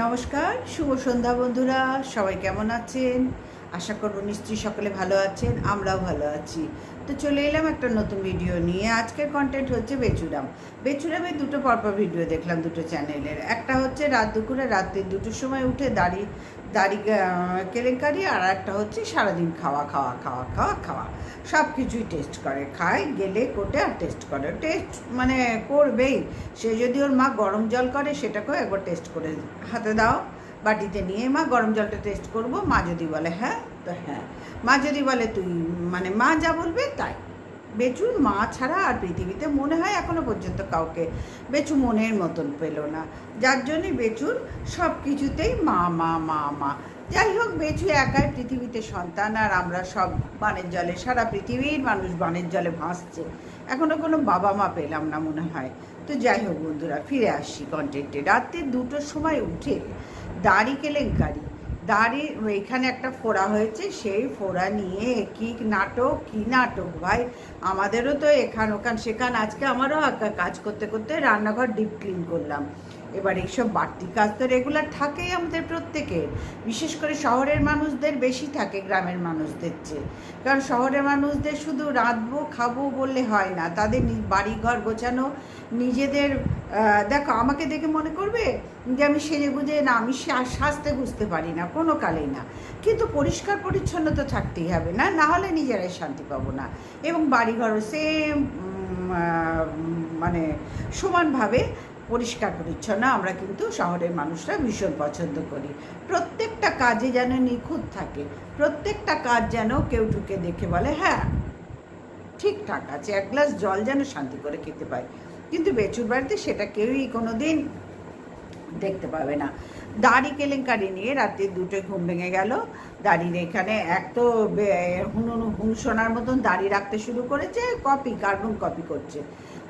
নমস্কার, শুভ সন্ধ্যা বন্ধুরা, সবাই কেমন আছেন? আশা করব নিশ্চয়ই সকলে ভালো আছেন, আমরাও ভালো আছি। তো চলে এলাম একটা নতুন ভিডিও নিয়ে। আজকের কন্টেন্ট হচ্ছে বেচুরাম। বেচুরামে দুটো পরপর ভিডিও দেখলাম দুটো চ্যানেলের একটা হচ্ছে রাত দুপুরে রাত্রি দুটোর সময় উঠে দাড়ি দাড়ি কেলেঙ্কারি আর একটা হচ্ছে সারাদিন খাওয়া খাওয়া খাওয়া খাওয়া খাওয়া। সব কিছুই টেস্ট করে, খায়, গেলে, কোটে, আর টেস্ট করে। টেস্ট মানে করবেই। সে যদি ওর মা গরম জল করে, সেটাকেও একবার টেস্ট করে হাতে দাও। বাটিতে নিয়ে মা গরম জলটা টেস্ট করব। মা যদি বলে হ্যাঁ? তো হ্যাঁ। মা যদি বলে, তুই মানে মা যা বলবে, তাই। বেচুর মা ছাড়া আর পৃথিবীতে মনে হয় এখনও পর্যন্ত কাউকে বেচু মনের মতন পেল না। যার জন্যে বেচুর সব কিছুতেই মা মা মা মা। যাই হোক, বেচু একাই পৃথিবীতে সন্তান আর আমরা সব বানের জলে, সারা পৃথিবীর মানুষ বানের জলে ভাসছে। এখনও কোনো বাবা মা পেলাম না মনে হয়। তো যাই হোক বন্ধুরা, ফিরে আসি কন্টেন্টে রাত্রে দুটোর সময় উঠে দাড়ি কেলেঙ্কারি। দাড়ি, এখানে একটা ফোড়া হয়েছে, সেই ফোড়া নিয়ে কি নাটক কি নাটক ভাই? আমাদেরও তো এখান ওখান, সেখান আজকে আমারও কাজ করতে করতে রান্নাঘর ডিপ ক্লিন করলাম। এবার এইসব বাড়তি কাজ তো রেগুলার থাকেই আমাদের প্রত্যেকের বিশেষ করে শহরের মানুষদের বেশি থাকে গ্রামের মানুষদের চেয়ে। কারণ শহরের মানুষদের শুধু রাঁধবো, খাব বললে হয় না। তাদের বাড়িঘর গোছানো, নিজেদের দেখো আমাকে দেখে মনে করবে যে আমি সেজে গুজে না, আমি সাজতে বুঝতে পারি না, কোনো কালেই না। কিন্তু পরিষ্কার পরিচ্ছন্ন তো থাকতেই হবে না না হলে নিজেরাই শান্তি পাবো না। এবং বাড়িঘরও সেম মানে সমানভাবে পরিষ্কার পরিচ্ছন্ন, আমরা কিন্তু শহরের মানুষরা ভীষণ পছন্দ করি। প্রত্যেকটা কাজে যেন নিখুঁত থাকে, প্রত্যেকটা কাজ যেন কেউ ঢুকে দেখে বলে হ্যাঁ ঠিকঠাক আছে, এক গ্লাস জল যেন শান্তি করে খেতে পায় কিন্তু বেচুর বাড়িতে সেটা কেউই কোনো দিন দেখতে পাবে না। দাড়ি কেলেঙ্কারি নিয়ে রাত্রি দুটো ঘুম ভেঙে গেল। দাড়ির এখানে এক তো হুনুন হুনসোনার মতন দাড়ি রাখতে শুরু করেছে, কপি কার্বন কপি করছে।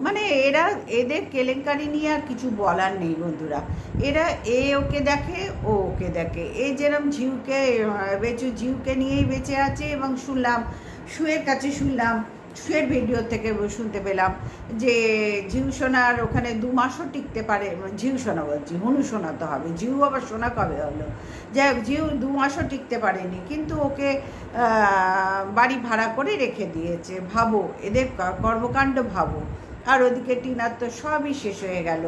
মানে এরা, এদের কেলেঙ্কারি নিয়ে আর কিছু বলার নেই বন্ধুরা। এরা এ ওকে দেখে, ও ওকে দেখে। এই যেরম ঝিউকে বেচু ঝিউকে নিয়েই বেঁচে আছে এবং শুনলাম, শুয়ের কাছে শুনলাম, শুয়ের ভিডিও থেকে শুনতে পেলাম যে ঝিউ সোনার ওখানে দু মাসও টিকতে পারে ঝিউ সোনা বলছি হনু সোনা তো হবে ঝিউ আবার সোনা কবে হলো? যাই হোক ঝিউ দু মাসও টিকতে পারেনি, কিন্তু ওকে বাড়ি ভাড়া করে রেখে দিয়েছে, ভাবো, এদের কর্মকাণ্ড ভাবো। আর ওদিকে টিনার তো সবই শেষ হয়ে গেল।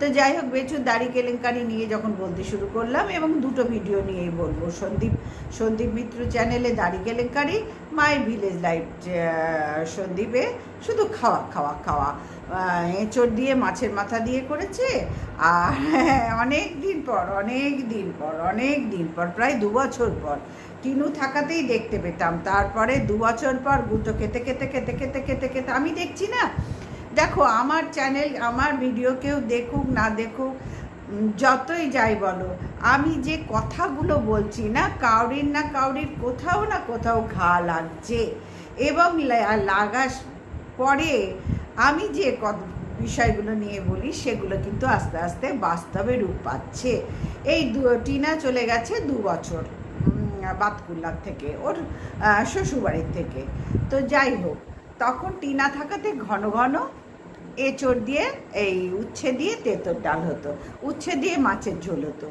তো যাই হোক, বেচুর দাড়ি কেলেঙ্কারি নিয়ে যখন বলতে শুরু করলাম এবং দুটো ভিডিও নিয়েই বলব। সন্দীপ সন্দীপ মিত্র চ্যানেলে দাড়ি কেলেঙ্কারি, মাই ভিলেজ লাইফ সন্দীপে শুধু খাওয়া খাওয়া খাওয়া। এঁচড় দিয়ে, মাছের মাথা দিয়ে করেছে আর অনেক দিন পর, অনেক দিন পর, অনেক দিন পর, প্রায় দু বছর পর টিনু থাকাতেই দেখতে পেতাম। তারপরে দু বছর পর গুতো খেতে খেতে খেতে খেতে খেতে খেতে আমি দেখছি না দেখো, আমার চ্যানেল আমার ভিডিও কেউ দেখুক, না দেখুক যতই যাই বলো, আমি যে কথাগুলো বলছি না, কাউরির না কাউরির, কোথাও না কোথাও ঘা লাগছে। এবং লাগার পরে আমি যে বিষয়গুলো নিয়ে বলি, সেগুলো কিন্তু আস্তে আস্তে বাস্তবে রূপ পাচ্ছে। এই দু, টিনা চলে গেছে দু বছর বাতকুল্লার থেকে, ওর শ্বশুরবাড়ির থেকে। তো যাই হোক, তখন টিনা থাকাতে ঘন ঘন এঁচড় দিয়ে, এই উচ্ছে দিয়ে তেঁতোর ডাল হতো। উচ্ছে দিয়ে মাছের ঝোল হতো।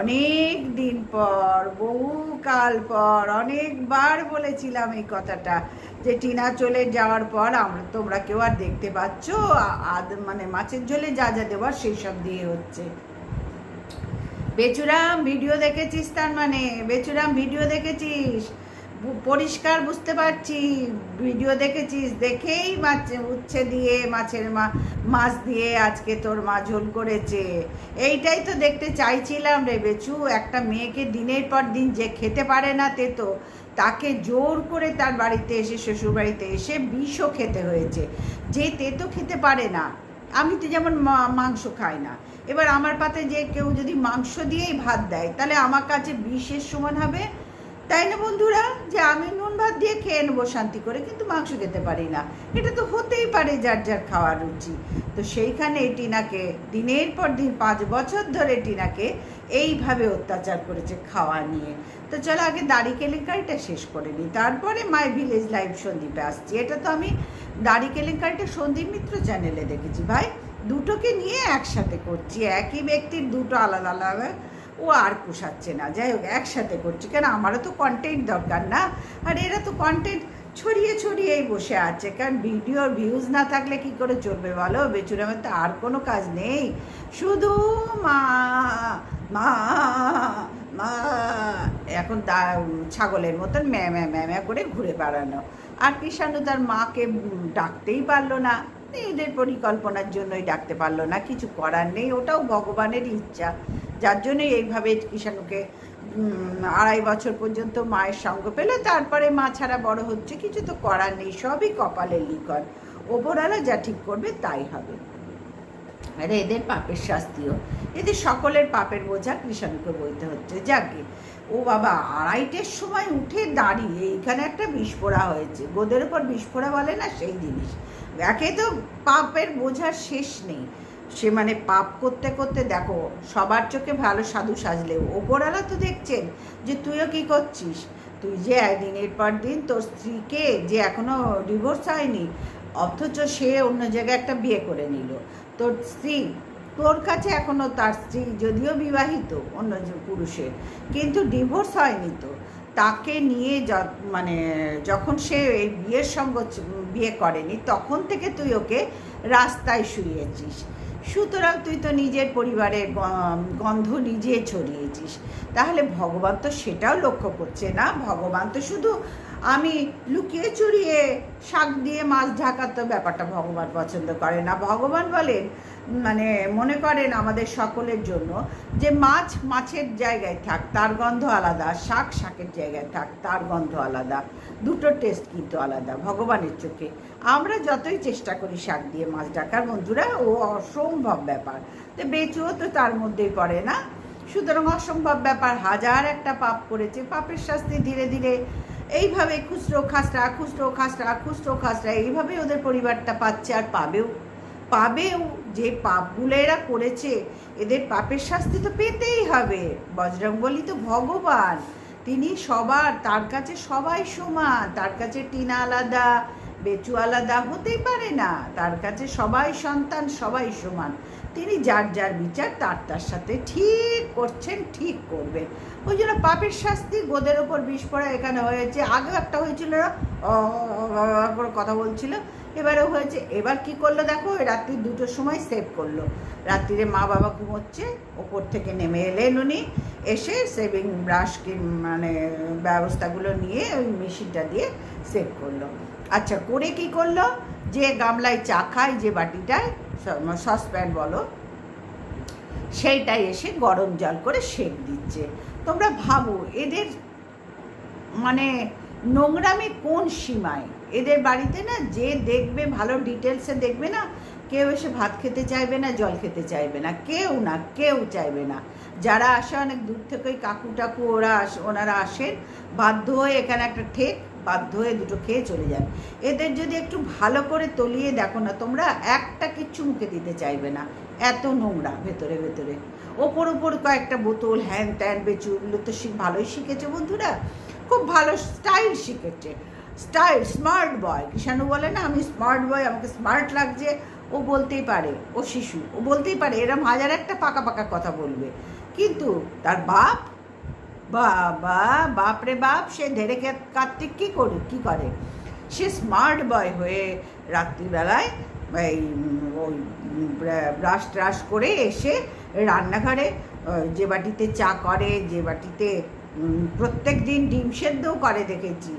অনেক দিন পর বহুকাল পর, অনেকবার বলেছিলাম এই কথাটা যে টিনা চলে যাওয়ার পর আমরা, তোমরা কেউ আর দেখতে পাচ্ছ? আদ মানে মাছের ঝোলে যা যা দেওয়ার সেই সব দিয়ে হচ্ছে। বেচুরাম ভিডিও দেখেছিস তার মানে? বেচুরাম ভিডিও দেখেছিস? পরিষ্কার বুঝতে পারছি, ভিডিও দেখেছিস, দেখেই মাছ উচ্ছে দিয়ে, মাছের মা, মাছ দিয়ে আজকে তোর মা ঝোল করেছে। এইটাই তো দেখতে চাইছিলাম রে বেচু, একটা মেয়েকে দিনের পর দিন যে খেতে পারে না তেতো তাকে জোর করে তার বাড়িতে এসে শ্বশুর বাড়িতে এসে বিষও খেতে হয়েছে। যে তেতো খেতে পারে না, আমি তো যেমন মাংস খাই না। এবার আমার পাতে যে কেউ যদি মাংস দিয়েই ভাত দেয়, তাহলে আমার কাছে বিষের সমান হবে তাই না বন্ধুরা? যে আমি নুন ভাত দিয়ে খেয়ে নেব শান্তি করে, কিন্তু মাংস খেতে পারি না। এটা তো হতেই পারে যার যার খাওয়ার রুচি। তো সেইখানে টিনাকে, দিনের পর দিন, পাঁচ বছর ধরে টিনাকে এইভাবে অত্যাচার করেছে খাওয়া নিয়ে। তো চলো আগে দাড়ি কেলেঙ্কারিটা শেষ করে নিই। তারপরে মাই ভিলেজ লাইভ সন্দীপে আসছি। এটা তো আমি দাড়ি কেলেঙ্কারিটা সন্দীপ মিত্র চ্যানেলে দেখেছি। ভাই, দুটোকে নিয়ে একসাথে করছি। একই ব্যক্তির দুটো আলাদা আলাদা ও আর পোষাচ্ছে না। যাই হোক, একসাথে করছি। কেন, আমারও তো কন্টেন্ট দরকার না। আর এরা তো কন্টেন্ট ছড়িয়ে ছড়িয়েই বসে আছে। কারণ ভিডিওর ভিউজ না থাকলে কি করে চলবে বলো? বেচুরামের তো আর কোনো কাজ নেই। শুধু মা মা মা। এখন দা, ছাগলের মতন ম্যা ম্যা ম্যা ম্যা করে ঘুরে বেড়ানো। আর কৃষাণু তার মাকে ডাকতেই পারল না। এদের পরিকল্পনার জন্যই ডাকতে পারল না। কিছু করার নেই। ওটাও ভগবানের ইচ্ছা। যার জন্যই এইভাবে কৃষাণুকে আড়াই বছর পর্যন্ত মায়ের সঙ্গ পেলে, তারপরে মা ছাড়া বড় হচ্ছে, কিছু তো করার নেই, সবই কপালের লিখন। ওপরওয়ালা যা ঠিক করবে তাই হবে। আর এদের পাপের শাস্তিও। এদের সকলের পাপের বোঝা কৃষাণুকে বইতে হচ্ছে। যাকে ও বাবা, আড়াইটের সময় উঠে দাঁড়িয়ে এইখানে একটা বিস্ফোরা হয়েছে। গোদের উপর বিস্ফোরা বলে না, সেই জিনিস। একে তো পাপের বোঝার শেষ নেই। সে মানে পাপ করতে করতে দেখো, সবার চোখে ভালো সাধু সাজলেও ওপরওয়ালা তো দেখছেন যে তুইও কি করছিস? তুই যে দিনের পর দিন তোর স্ত্রীকে যে এখনও ডিভোর্স হয়নি, অথচ সে অন্য জায়গায় একটা বিয়ে করে নিল। তোর স্ত্রী, তোর কাছে এখনও তার স্ত্রী যদিও বিবাহিত, অন্য পুরুষের, কিন্তু ডিভোর্স হয়নি তো। তাকে নিয়ে মানে যখন সে এই বিয়ের সঙ্গ, বিয়ে করেনি, তখন থেকে তুই ওকে রাস্তায় শুয়েছিস সুতরাং তুই তো নিজের পরিবারের গন্ধ নিজে ছড়িয়েছিস। তাহলে ভগবান তো সেটাও লক্ষ্য করছে না। ভগবান তো শুধু আমি লুকিয়ে চুরিয়ে শাক দিয়ে মাছ ঢাকার তো ব্যাপারটা ভগবান পছন্দ করে না। ভগবান বলেন মানে মনে করেন আমাদের সকলের জন্য, যে মাছ মাছের জায়গায় থাক, তার গন্ধ আলাদা, শাক শাকের জায়গায় থাক, তার গন্ধ আলাদা দুটো টেস্ট কিন্তু আলাদা, ভগবানের চোখে। আমরা যতই চেষ্টা করি শাক দিয়ে মাছ ডাকার, বন্ধুরা, ও অসম্ভব ব্যাপার। তো বেচুও তো তার মধ্যেই পড়ে না। সুতরাং অসম্ভব ব্যাপার, হাজার একটা পাপ করেছে, পাপের শাস্তি ধীরে ধীরে এইভাবে খুচরো খাসরা খুচরো খাসরা খুচরো খাসরা এইভাবে ওদের পরিবারটা পাচ্ছে আর পাবেও পাবেও যে পাপগুলো এরা করেছে, এদের পাপের শাস্তি তো পেতেই হবে। বজরংবলী তো ভগবান। তিনি সবার, তার কাছে সবাই সমান। তার কাছে টিনা আলাদা, বেচু আলাদা হতেই পারে না। তার কাছে সবাই সন্তান, সবাই সমান। তিনি যার যার বিচার, তার তার সাথে ঠিক করছেন, ঠিক করবেন। ওই জন্য পাপের শাস্তি গোদের ওপর বিষ পড়া এখানে হয়েছে। আগে একটা হয়েছিল কথা বলছিল। এবারেও হয়েছে, এবার কি করল দেখো রাত্রি দুটোর সময় সেভ করল। রাত্রিরে মা বাবা ঘুমোচ্ছে, ওপর থেকে নেমে এলেন উনি, এসে সেভিং ব্রাশ মানে ব্যবস্থাগুলো নিয়ে ওই মেশিনটা দিয়ে সেভ করল। আচ্ছা করে কি করল? যে গামলায় চা খায়, যে বাটিটায় সসপ্যান বলো সেইটাই এসে গরম জল করে সেক দিচ্ছে। তোমরা ভাবো, এদের মানে নোংরামি কোন সীমায়? এদের বাড়িতে না যে দেখবে ভালো ডিটেলসে দেখবে না, কেউ এসে ভাত খেতে চাইবে না, জল খেতে চাইবে না, কেউ না, কেউ চাইবে না। যারা আসে অনেক দূর থেকে ওই কাকু টাকু ওরা আস- ওনারা আসেন, বাধ্য হয়ে এখানে একটা ঠেক, বাধ্য হয়ে দুটো খেয়ে চলে যান। এদের যদি একটু ভালো করে তলিয়ে দেখো না তোমরা, একটা কিচ্ছু মুখে দিতে চাইবে না। এত নোংরা ভেতরে ভেতরে। ওপর ওপর কয়েকটা বোতল, হ্যান ত্যান, বেচু ওগুলো তো ভালোই শিখেছে বন্ধুরা। খুব ভালো স্টাইল শিখেছে। Style, smart boy. কিষাণু বলে না, আমি স্মার্ট বয়, আমাকে স্মার্ট লাগছে। ও বলতেই পারে, ও শিশু, ও বলতেই পারে, এরম হাজার একটা পাকা পাকা কথা বলবে। কিন্তু তার বাপ, বাবা বাপরে বাপ, সে কে- কার্তিক কী করে কী করে? সে স্মার্ট বয় হয়ে রাত্রিবেলায় এই, ওই ব্রাশ ট্রাশ করে এসে রান্নাঘরে যে বাটিতে চা করে, যে বাটিতে প্রত্যেক দিন ডিম সেদ্ধও করে, দেখেছি।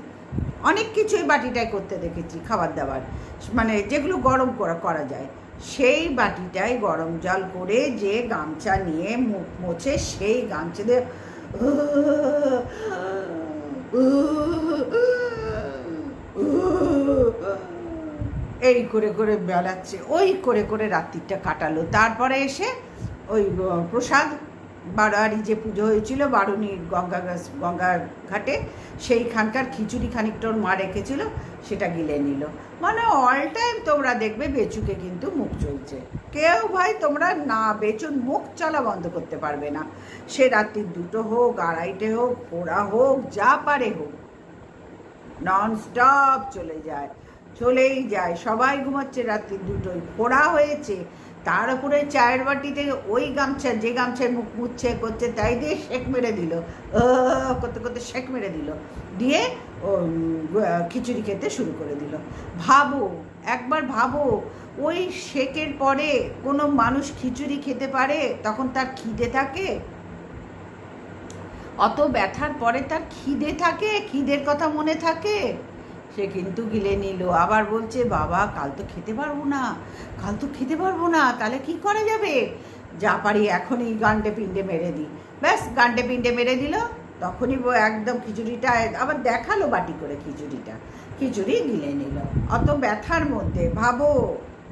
অনেক কিছুই বাটিটায় করতে দেখেছি, খাবার দাবার। মানে যেগুলো গরম করা করা যায়। সেই বাটিটায় গরম জল করে যে গামছা নিয়ে মুখ মোছে, সেই গামছা দিয়ে এই করে করে বেড়াচ্ছে, ওই করে করে রাত্রিটা কাটালো। তারপরে এসে ওই প্রসাদ বারোয়ারি যে পুজো হয়েছিল বারুণীর গঙ্গা গঙ্গার ঘাটে, সেইখানকার খিচুড়ি খানিকটা ওর মা রেখেছিল, সেটা গিলে নিল। মানে অল টাইম তোমরা দেখবে বেচুকে কিন্তু মুখ চলছে। কেউ ভাই তোমরা না বেচুর মুখ চলা বন্ধ করতে পারবে না। সে রাত্রি দুটো হোক, আড়াইটে হোক, পোড়া হোক, যা পারে হোক নন স্টপ চলে যায়, চলেই যায়। সবাই ঘুমাচ্ছে রাত্রি দুটোই ফোড়া হয়েছে। তার উপরে চায়ের বাটিতে ওই গামছা, যে গামছায় মুখ মুচ্ছে করছে, তাই দিয়ে শেক মেরে দিল। করতে করতে শেক মেরে দিল। দিয়ে ও খিচুড়ি খেতে শুরু করে দিল। ভাবো, একবার ভাবো, ওই শেকের পরে কোনো মানুষ খিচুড়ি খেতে পারে, তখন তার খিদে থাকে? অত ব্যথার পরে তার খিদে থাকে? খিদের কথা মনে থাকে? সে কিন্তু গিলে নিল। আবার বলছে, বাবা, কাল তো খেতে পারব না, কাল তো খেতে পারব না, তাহলে কি করা যাবে? যা পারি, এখনই গান্ডে পিণ্ডে মেরে দিই। ব্যাস গান্ডে পিণ্ডে মেরে দিল। তখনই একদম খিচুড়িটা, আবার দেখাল বাটি করে খিচুড়িটা। খিচুড়ি গিলে নিল। অত ব্যথার মধ্যে, ভাবো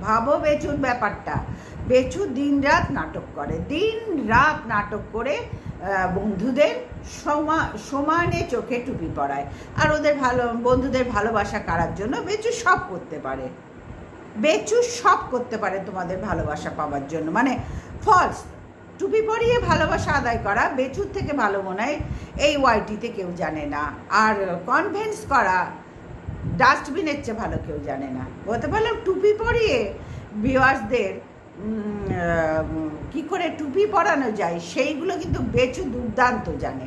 ভাবো বেচুর ব্যাপারটা। বেচু দিন রাত নাটক করে। দিন রাত নাটক করে বন্ধুদের সমা, সমানে চোখে টুপি পরায়। আর ওদের ভালো, বন্ধুদের ভালোবাসা কারার জন্য বেচু সব করতে পারে। বেচু সব করতে পারে তোমাদের ভালোবাসা পাওয়ার জন্য। মানে ফলস টুপি পরিয়ে ভালোবাসা আদায় করা বেচুর থেকে ভালো মনে হয় এই ওয়াইটিতে কেউ জানে না। আর কনভেন্স করা ডাস্টবিনের চেয়ে ভালো কেউ জানে না। বলতে পারলাম টুপি পরিয়ে ভিওয়ার্সদের কি করে টুপি পরানো যায় সেইগুলো কিন্তু বেচু দুর্দান্ত জানে।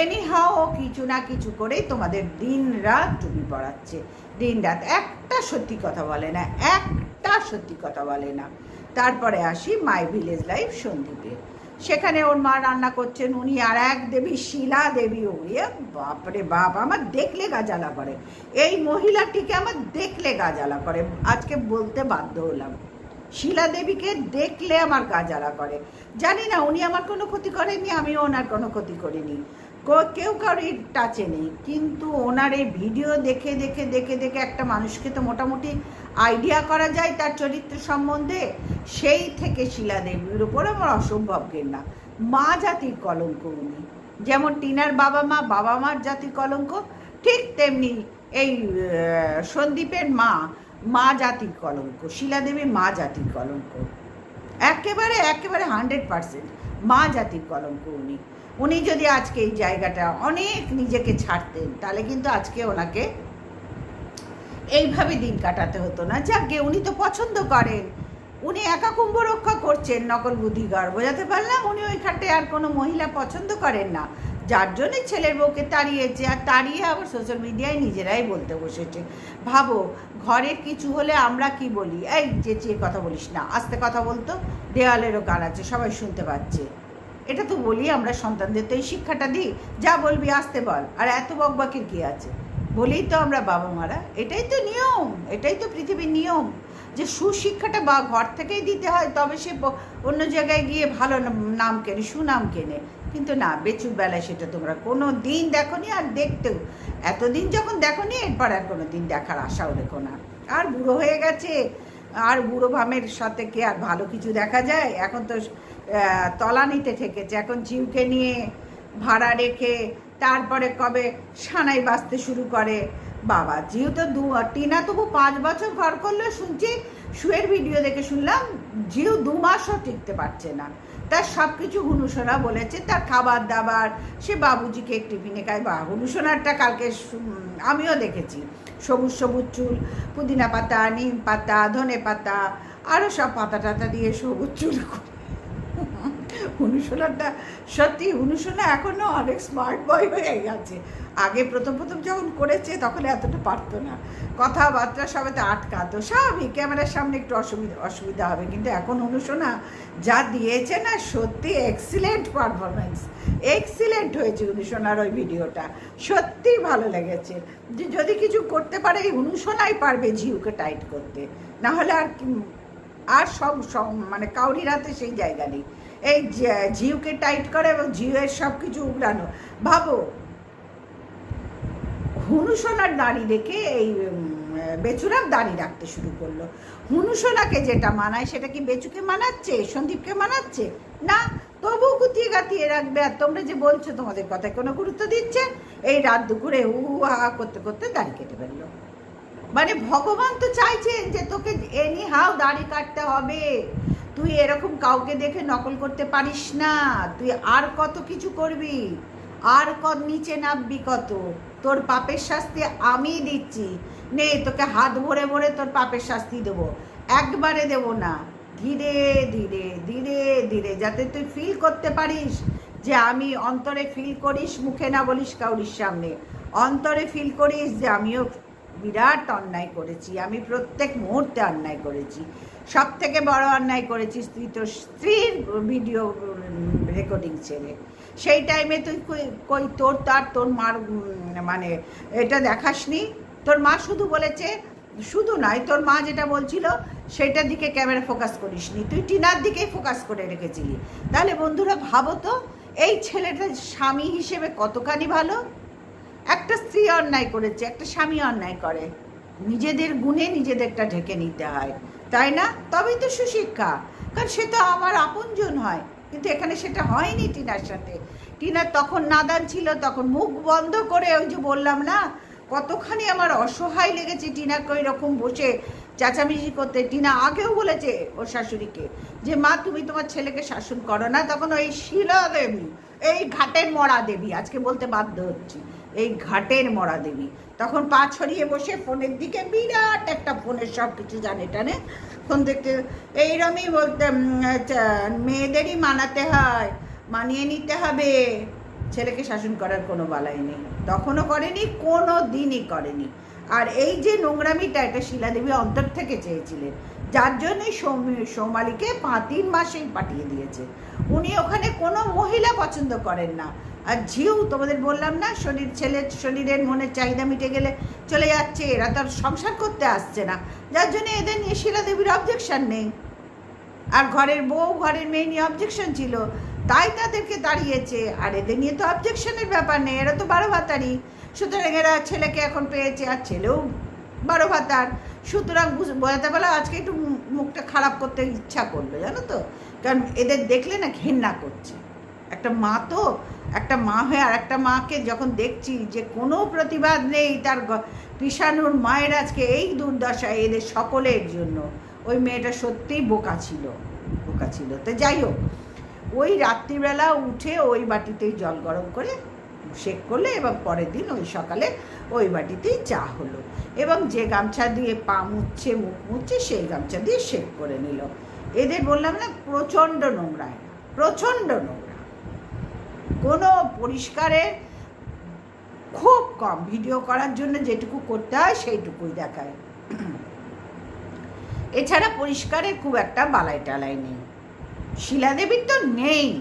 এনি হাও কিছু না কিছু করেই তোমাদের দিন রাত টুপি পরাচ্ছে। দিন রাত একটা সত্যি কথা বলে না, একটা সত্যি কথা বলে না। তারপরে আসি মাই ভিলেজ লাইফ সন্দীপে। সেখানে ওর মা রান্না করছেন, উনি আর এক দেবী, শিলা দেবী উড়িয়ে, বাপরে বাপ, আমার দেখলে গাজালা করে। এই মহিলাটিকে আমার দেখলে গাজালা করে। আজকে বলতে বাধ্য হলাম। শিলা দেবীকে দেখলে আমার গাজালা করে। জানি না, উনি আমার কোনো ক্ষতি করেননি, আমিও ওনার কোনো ক্ষতি করিনি। কেউ কারোর টাচে নেই, কিন্তু ওনার এই ভিডিও দেখে দেখে দেখে দেখে একটা মানুষকে তো মোটামুটি আইডিয়া করা যায় তার চরিত্র সম্বন্ধে। সেই থেকে শিলা দেবীর উপর আমার অসম্ভব ঘেন্না মা জাতির কলঙ্ক উনি। যেমন টিনার বাবা মা, বাবা মার জাতির কলঙ্ক, ঠিক তেমনি এই সন্দীপের মা মা জাতির কলঙ্ক, শিলা দেবী মা জাতির কলঙ্ক। একেবারে একেবারে হান্ড্রেড পার্সেন্ট মা জাতির কলঙ্ক উনি। উনি যদি আজকে এই জায়গাটা অনেক নিজেকে ছাড়তেন, তাহলে কিন্তু আজকে ওনাকে এইভাবে দিন কাটাতে হতো না। যাকে উনি তো পছন্দ করেন। উনি একা কুম্ভ রক্ষা করছেন নকল বুদ্ধিগার বোঝাতে পারলাম উনি ওইখানটায় আর কোনো মহিলা পছন্দ করেন না। যার জন্যে ছেলের বউকে তাড়িয়েছে, আর তাড়িয়ে আবার সোশ্যাল মিডিয়ায় নিজেরাই বলতে বসেছে। ভাবো, ঘরের কিছু হলে আমরা কি বলি? এই চেঁচিয়ে কথা বলিস না, আস্তে কথা বলতো, দেওয়ালেরও গান আছে, সবাই শুনতে পাচ্ছে। এটা তো বলি আমরা সন্তানদের, তো এই শিক্ষাটা দিই। যা বলবি আসতে বল, আর এত বকবাকির কি আছে? বলেই তো আমরা বাবা মারা এটাই তো নিয়ম, এটাই তো পৃথিবীর নিয়ম। যে সুশিক্ষাটা বা ঘর থেকেই দিতে হয়, তবে সে অন্য জায়গায় গিয়ে ভালো নাম- কেনে, সুনাম কেনে। কিন্তু না বেচুর বেলায় সেটা তোমরা কোনো দিন দেখো নি আর দেখতেও। এতদিন যখন দেখো নি এরপর আর কোনো দিন দেখার আশাও রেখো না। আর বুড়ো হয়ে গেছে, আর বুড়ো ভামের সাথে কি আর ভালো কিছু দেখা যায়? এখন তো তলানিতে ঠেকেছে। এখন জিউকে নিয়ে ভাড়া রেখে, তারপরে কবে সানাই বাঁচতে শুরু করে বাবা জিউ তো দু টিনা তবু পাঁচ বছর ঘর করলে শুনছি, শুয়ের ভিডিও দেখে শুনলাম জিউ দু মাসও টিকতে পারছে না। তার সব কিছু হুনুসোনা বলেছে, তার খাবার দাবার সে বাবুজিকে টিফিনে খায় বা হুনুসোনারটা কালকে আমিও দেখেছি। সবুজ সবুজ চুল, পুদিনা পাতা, নিম পাতা, ধনে পাতা আরও সব পাতা টাতা দিয়ে সবুজ চুল হুনুসোনাটা সত্যি হুনুসোনা এখনও অনেক স্মার্ট বয় হয়ে গেছে। আগে প্রথম প্রথম যখন করেছে তখন এতটা পারতো না। কথাবার্তা সবাই তো আটকাতো। স্বাভাবিক, ক্যামেরার সামনে একটু অসুবিধা অসুবিধা হবে। কিন্তু এখন হুনুসোনা যা দিয়েছে না, সত্যি এক্সিলেন্ট পারফরমেন্স এক্সিলেন্ট হয়েছে হুনুসোনার ওই ভিডিওটা। সত্যিই ভালো লেগেছে। যে যদি কিছু করতে পারে, এই হুনুসোনাই পারবে ঝিউকে টাইট করতে। না হলে আর আর সব মানে কাউরির হাতে সেই জায়গা নেই। এই জিউকে টাইট করে এবং জিউয়ের সব কিছু উগড়ানো। ভাবো হুনুসোনার দাড়ি রেখে এই উম, বেচুরাম দাড়ি রাখতে শুরু করল। হুনুসোনাকে যেটা মানায় সেটা কি বেচুকে মানাচ্ছে সন্দীপকে মানাচ্ছে? না তবু গুতিয়ে গাতিয়ে রাখবে। আর তোমরা যে বলছো তোমাদের কথায় কোনো গুরুত্ব দিচ্ছে? এই রাত দুপুরে হা হা করতে করতে দাড়ি কেটে ফেলল। মানে ভগবান তো চাইছেন যে তোকে এনি হাও দাড়ি কাটতে হবে। তুই এরকম কাউকে দেখে নকল করতে পারিস না। তুই আর কত কিছু করবি? আর কত নিচে নামবি কত? তোর পাপের শাস্তি আমি দিচ্ছি। নে, তোকে হাত ভরে ভরে তোর পাপের শাস্তি দেবো। একবারে দেবো না। ধীরে ধীরে ধীরে ধীরে, যাতে তুই ফিল করতে পারিস যে আমি অন্তরে ফিল করিস, মুখে না বলিস কাউরির সামনে। অন্তরে ফিল করিস যে আমিও বিরাট অন্যায় করেছি। আমি প্রত্যেক মুহূর্তে অন্যায় করেছি। সব থেকে বড় অন্যায় করেছিস তুই তোর স্ত্রীর ভিডিও রেকর্ডিং ছেড়ে। সেই টাইমে তুই কই- তোর তার তোর মার মানে এটা দেখাসনি। তোর মা শুধু বলেছে, শুধু নয়, তোর মা যেটা বলছিল, সেটার দিকে ক্যামেরা ফোকাস করিসনি। তুই টিনার দিকেই ফোকাস করে রেখেছিলি। তাহলে বন্ধুরা ভাবো তো, এই ছেলেটা স্বামী হিসেবে কতখানি ভালো? একটা স্ত্রী অন্যায় করেছে, একটা স্বামী অন্যায় করে। নিজেদের গুণে নিজেদেরটা ঢেকে নিতে হয়। তাই না? তবেই তো সুশিক্ষা। কারণ সে তো আমার আপনজন হয়। কিন্তু এখানে সেটা হয়নি টিনার সাথে। টিনার তখন নাদান ছিল, তখন মুখ বন্ধ করে ওই যে বললাম না, কতখানি আমার অসহায় লেগেছে টিনাকে ওই রকম বসে চেঁচামেচি করতে। টিনা আগেও বলেছে ওর শাশুড়িকে যে, মা, তুমি তোমার ছেলেকে শাসন করো না। তখন ওই শিলা দেবী, এই ঘাটের মরা দেবী, আজকে বলতে বাধ্য হচ্ছি। এই ঘাটের মরা দেবী। তখন পা ছড়িয়ে বসে ফোনের দিকে বিরাট একটা ফোনের সব কিছু জানে টানে। ফোন দেখতে এইরমই বলতে আচ্ছা, মেয়েদেরই মানাতে হয় মানিয়ে নিতে হবে। ছেলেকে শাসন করার কোনো বালাই নেই। তখনও করেনি কোনো দিনই করেনি। আর এই যে নোংরামিটা এটা শিলাদেবী অন্তর থেকে চেয়েছিলেন। যার জন্যই সৌমি- সৌমালিকে পা তিন মাসেই পাঠিয়ে দিয়েছে। উনি ওখানে কোনো মহিলা পছন্দ করেন না। আর ঝিউ, তোমাদের বললাম না শরীর ছেলের শরীরের মনের চাহিদা মিটে গেলে চলে যাচ্ছে, এরা তো আর সংসার করতে আসছে না। যার জন্য এদের নিয়ে শিলাদেবীর অবজেকশন নেই। আর ঘরের বউ, ঘরের মেয়ে নিয়ে অবজেকশন ছিল। তাই তাদেরকে দাঁড়িয়েছে। আর এদের নিয়ে তো অবজেকশনের ব্যাপার নেই, এরা তো বারো ভাতারই। সুতরাং এরা ছেলেকে এখন পেয়েছে আর ছেলেও বারো ভাতার। সুতরাং বুঝ- বোঝাতে পারলে আজকে একটু মুখটা খারাপ করতে ইচ্ছা করল, জানো তো? কারণ এদের দেখলে না ঘেন্না করছে। একটা মা তো, একটা মা হয়ে আর একটা মাকে যখন দেখছি যে কোনো প্রতিবাদ নেই তার কৃষাণুর মায়ের আজকে এই দুর্দশা এদের সকলের জন্য। ওই মেয়েটা সত্যিই বোকা ছিল বোকা ছিল। তো যাই হোক, ওই রাত্রিবেলা উঠে ওই বাটিতেই জল গরম করে শেক করলে এবং পরের দিন ওই সকালে ওই বাটিতেই চা হলো এবং যে গামছা দিয়ে পা মুছছে মুখ মুছছে সেই গামছা দিয়ে শেক করে নিল। এদের বললাম না, প্রচণ্ড নোংরা প্রচণ্ড নোংরা। কোনো পরিষ্কারের খুব কম। ভিডিও করার জন্য যেটুকু করতে হয় সেইটুকুই দেখায়। এছাড়া পরিষ্কারে খুব একটা বালাই টালাই নেই। শিলাদেবীর তো নেই।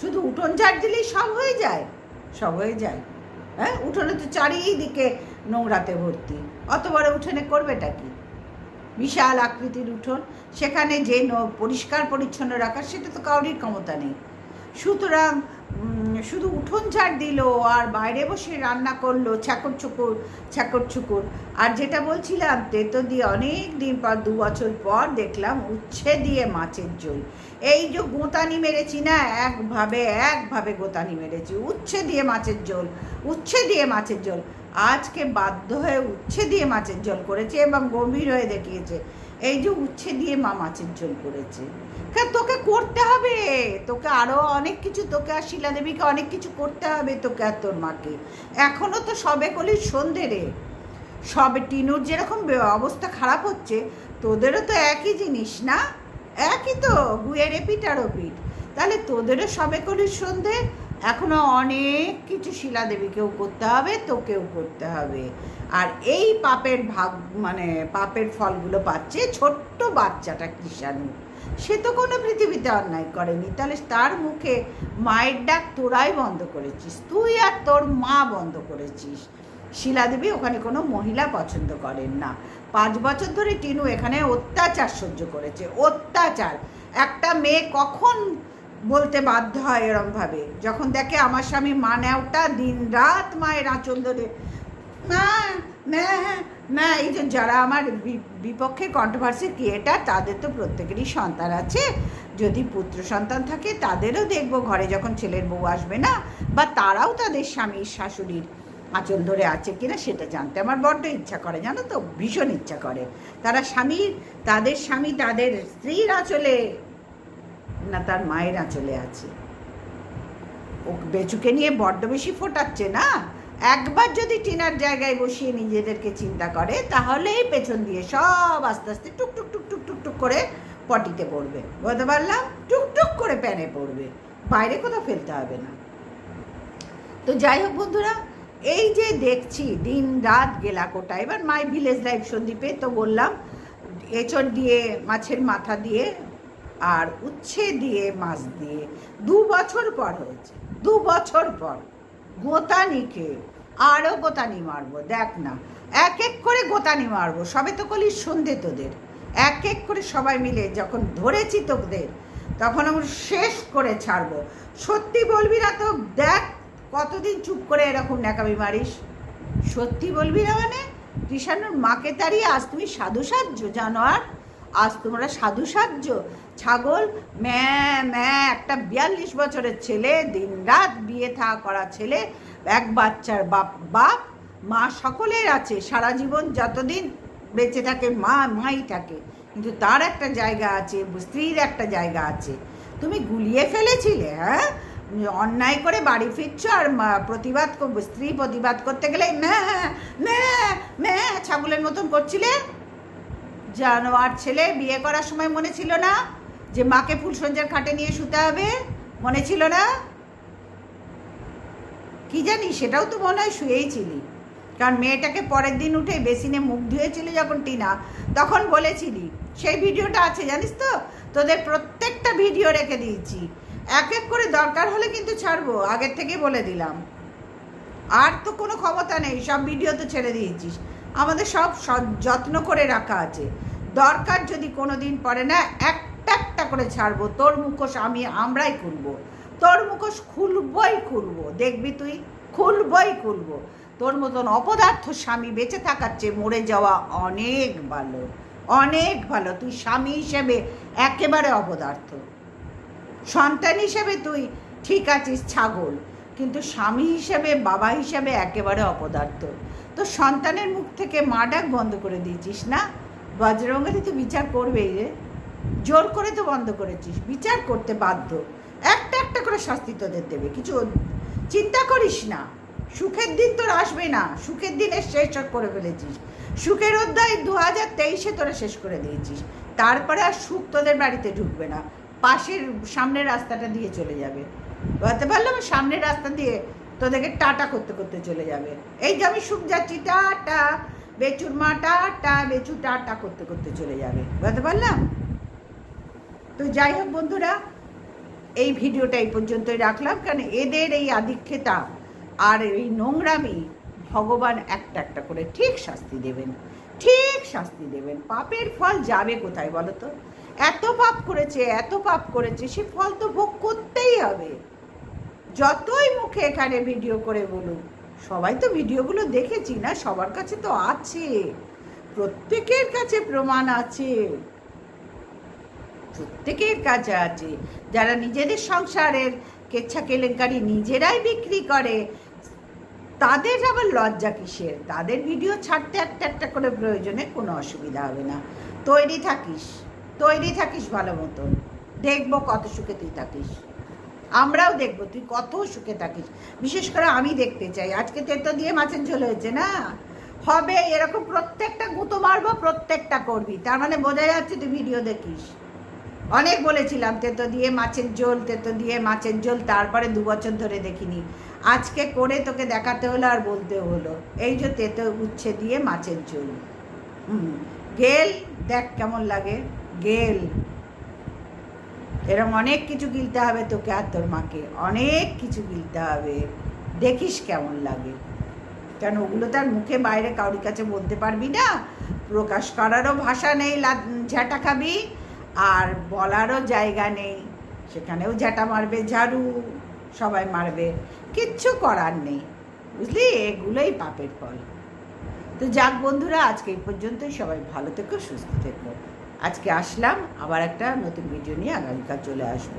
শুধু উঠোন ঝাড় দিলেই সব হয়ে যায়। সব হয়ে যায়। হ্যাঁ? উঠোনে তো চারিদিকে নোংরাতে ভর্তি। অত বড় উঠোনে করবেটা কি? বিশাল আকৃতির উঠোন। সেখানে যে পরিষ্কার পরিচ্ছন্ন রাখার, সেটা তো কাউরির ক্ষমতা নেই। সুতরাং শুধু উঠোন ঝাড় দিল আর বাইরে বসে রান্না করল ছাকর ছুকুর ছাকর ছুকুর। আর যেটা বলছিলাম, তেতো দিয়ে অনেক দিন পর, দু বছর পর দেখলাম উচ্ছে দিয়ে মাছের ঝোল। এই যে গোঁতানি মেরেছি না, একভাবে একভাবে গোঁতানি মেরেছি। উচ্ছে দিয়ে মাছের ঝোল, উচ্ছে দিয়ে মাছের ঝোল। আজকে বাধ্য হয়ে উচ্ছে দিয়ে মাছের ঝোল করেছে এবং গম্ভীর হয়ে দেখিয়েছে। এই যে উচ্ছে দিয়ে মা মাছের ঝোল করেছে। কারণ তোকে করতে হবে। তোকে আরও অনেক কিছু, তোকে আর শিলা দেবীকে অনেক কিছু করতে হবে, তোকে আর তোর মাকে। এখনও তো সবে কলির সন্ধে রে। সবে টিনুর যেরকম অবস্থা খারাপ হচ্ছে, তোদেরও তো একই জিনিস না? একই তো, গুয়ের এপিট আর ওপিট তাহলে তোদেরও সবে কলির সন্ধে এখনও অনেক কিছু শিলা দেবীকেও করতে হবে, তোকেও করতে হবে। আর এই পাপের ভাগ মানে পাপের ফলগুলো পাচ্ছে ছোট্ট বাচ্চাটা কৃষাণু। সে তো কোনো পৃথিবীতে অন্যায় করেনি। তাহলে তার মুখে মায়ের ডাক তোরাই বন্ধ করেছিস। তুই আর তোর মা বন্ধ করেছিস। শিলাদেবী ওখানে কোনো মহিলা পছন্দ করেন না। পাঁচ বছর ধরে টিনু এখানে অত্যাচার সহ্য করেছে। অত্যাচার। একটা মেয়ে কখন বলতে বাধ্য হয় এরমভাবে। যখন দেখে আমার স্বামী মা নেওটা দিন রাত মায়ের আঁচল ধরে মা, এই যে যারা আমার বিপক্ষে কন্ট্রোভার্সি ক্রিয়েটার তাদের তো প্রত্যেকেরই সন্তান আছে। যদি পুত্র সন্তান থাকে, তাদেরও দেখব ঘরে যখন ছেলের বউ আসবে না, বা তারাও তাদের স্বামীর শাশুড়ির আঁচল ধরে আছে কিনা সেটা জানতে আমার বড্ড ইচ্ছা করে, জানো তো? ভীষণ ইচ্ছা করে। তারা স্বামীর তাদের স্বামী, তাদের স্ত্রীর আঁচলে না, তার মায়ের আঁচলে আছে। ও বেচুকে নিয়ে বড্ড বেশি ফোটাচ্ছে না? একবার যদি টিনার জায়গায় বসিয়ে নিজেদেরকে চিন্তা করে, তাহলেই পেছন দিয়ে সব আস্তে আস্তে টুক টুক টুক টুক টুক টুক করে পটিতে পড়বে। বলতে পারলাম? টুকটুক করে প্যানে পড়বে। বাইরে কোথাও ফেলতে হবে না। তো যাই হোক বন্ধুরা, এই যে দেখছি, দিন রাত গেলা কোটা এবার মাই ভিলেজ লাইফ সন্দীপে তো বললাম, এঁচড় দিয়ে, মাছের মাথা দিয়ে আর উচ্ছে দিয়ে মাছ দিয়ে দু বছর পর হয়েছে, দু বছর পর। গোতানি খেয়ে আরও গোতানি মারবো, দেখ না, এক এক করে গোতানি মারবো, সবে তো কলির সন্ধে তোদের। এক এক করে সবাই মিলে যখন ধরেছি তোদের, তখন আমরা শেষ করে ছাড়বো। সত্যি বলবি না তো, দেখ কতদিন চুপ করে এরকম ন্যাকামি মারিস। সত্যি বলবি না মানে কৃষাণুর মাকে তাড়িয়ে আজ তুমি সাধু সাজ্য জানোয়ার। আজ তোমরা সাধু সাজ্য, ছাগল, ম্যা ম্যা, একটা বিয়াল্লিশ বছরের ছেলে দিন রাত বিয়ে থা করা ছেলে, এক বাচ্চার বাপ বাপ, মা সকলের আছে, সারা জীবন যতদিন বেঁচে থাকে, মা, মাই থাকে। কিন্তু তার একটা জায়গা আছে, স্ত্রীর একটা জায়গা আছে। তুমি গুলিয়ে ফেলেছিলে হ্যাঁ? অন্যায় করে বাড়ি ফিরছো আর প্রতিবাদ স্ত্রী প্রতিবাদ করতে গেলে, ম্যা ম্যা ম্যা, ছাগলের মতন করছিলে? জানোয়ার ছেলে, বিয়ে করার সময় মনে ছিল না যে মাকে ফুলসজ্জার খাটে নিয়ে শুতে হবে? মনে ছিল না? কি জানি, সেটাও তো মনে হয় শুয়েই ছিলি। কারণ মেয়েটাকে পরের দিন উঠে বেসিনে মুখ ধুয়েছিলি যখন টিনা, তখন বলেছিলি, সেই ভিডিওটা আছে, জানিস তো? তোদের প্রত্যেকটা ভিডিও রেখে দিয়েছি। এক এক করে দরকার হলে কিন্তু ছাড়বো, আগের থেকে বলে দিলাম। আর তো কোনো ক্ষমতা নেই, সব ভিডিও তো ছেড়ে দিয়েছিস। আমাদের সব যত্ন করে রাখা আছে। দরকার যদি কোনো দিন পরে না, একটা একটা করে ছাড়বো। তোর মুখোশ আমি, আমরাই খুলবো। তোর মুখোশ খুলবই খুলবো। দেখবি তুই, খুলবই খুলবো। তোর মতন অপদার্থ স্বামী বেঁচে থাকার চেয়ে মরে যাওয়া অনেক ভালো। অনেক ভালো। তুই স্বামী হিসেবে একেবারে অপদার্থ। সন্তান হিসেবে তুই ঠিক আছিস, ছাগল। কিন্তু স্বামী হিসেবে, বাবা হিসেবে একেবারে অপদার্থ। তো সন্তানের মুখ থেকে মা ডাক বন্ধ করে দিয়েছিস, না? বজ্রঙ্গলি তো বিচার করবেই রে। জোর করে তো বন্ধ করেছিস, বিচার করতে বাধ্য। একটা একটা করে শাস্তি তোদের দেবে, কিছু চিন্তা করিস না। সুখের দিন তোর আসবে না, সুখের দিনে শেষ করে ফেলেছিস। সুখের অধ্যায় দু হাজার তেইশে তোরা শেষ করে দিয়েছিস। তারপরে আর সুখ তোদের বাড়িতে ঢুকবে না, পাশের সামনের রাস্তাটা দিয়ে চলে যাবে। বলতে পারলাম সামনের রাস্তা দিয়ে তোদেরকে টাটা করতে করতে চলে যাবে। এই যে আমি সুখ যাচ্ছি টাটা। বেচুর মা, টাটা। বেচু, টাটা করতে করতে চলে যাবে। বুঝতে পারলাম? তো যাই হোক বন্ধুরা, এই ভিডিওটা এই পর্যন্তই রাখলাম, কারণ এদের এই আধিক্ষেতা আর এই নোংরামি ভগবান একটা একটা করে ঠিক শাস্তি দেবেন। ঠিক শাস্তি দেবেন। পাপের ফল যাবে কোথায় বলো তো? এত পাপ করেছে, এত পাপ করেছে, সে ফল তো ভোগ করতেই হবে। যতই মুখে এখানে ভিডিও করে বলুক, সবাই তো ভিডিওগুলো দেখেছি না, সবার কাছে তো আছে। প্রত্যেকের কাছে প্রমাণ আছে। প্রত্যেকের কাছে আছে। যারা নিজেদের সংসারের কেচ্ছা কেলেঙ্কারি নিজেরাই বিক্রি করে, তাদের আবার লজ্জা কিসের? তাদের ভিডিও ছাড়তে একটা একটা করে প্রয়োজনে কোনো অসুবিধা হবে না। তৈরি থাকিস তৈরি থাকিস ভালো মতন। দেখব কত সুখে তুই থাকিস। আমরাও দেখব, তুই কত সুখে থাকিস। বিশেষ করে আমি দেখতে চাই। আজকে তেতো দিয়ে মাছের ঝোল হয়েছে না? হবে, এরকম প্রত্যেকটা গুঁতো মারবো, প্রত্যেকটা করবি। তার মানে বোঝা যাচ্ছে তুই ভিডিও দেখিস। অনেক বলেছিলাম, তেতো দিয়ে মাছের ঝোল, তেতো দিয়ে মাছের ঝোল, তারপরে দু বছর ধরে দেখিনি। আজকে করে তোকে দেখাতে হলো আর বলতে হলো। এই যে তেতো উচ্ছে দিয়ে মাছের ঝোল। গেল, দেখ কেমন লাগে। গেল। এরকম অনেক কিছু গিলতে হবে তোকে আর তোর মাকে। অনেক কিছু গিলতে হবে। দেখিস কেমন লাগে। কেন ওগুলো তার মুখে বাইরে কাউরির কাছে বলতে পারবি না। প্রকাশ করারও ভাষা নেই ঝ্যাঁটা খাবি। আর বলারও জায়গা নেই। সেখানেও ঝ্যাঁটা মারবে, ঝাড়ু সবাই মারবে। কিচ্ছু করার নেই। বুঝলি? এগুলোই পাপের ফল। তো যাক বন্ধুরা, আজকে এই পর্যন্তই। সবাই ভালো থেকো, সুস্থ থেকো। আজকে আসলাম আবার একটা নতুন ভিডিও নিয়ে আগামীকাল চলে আসব।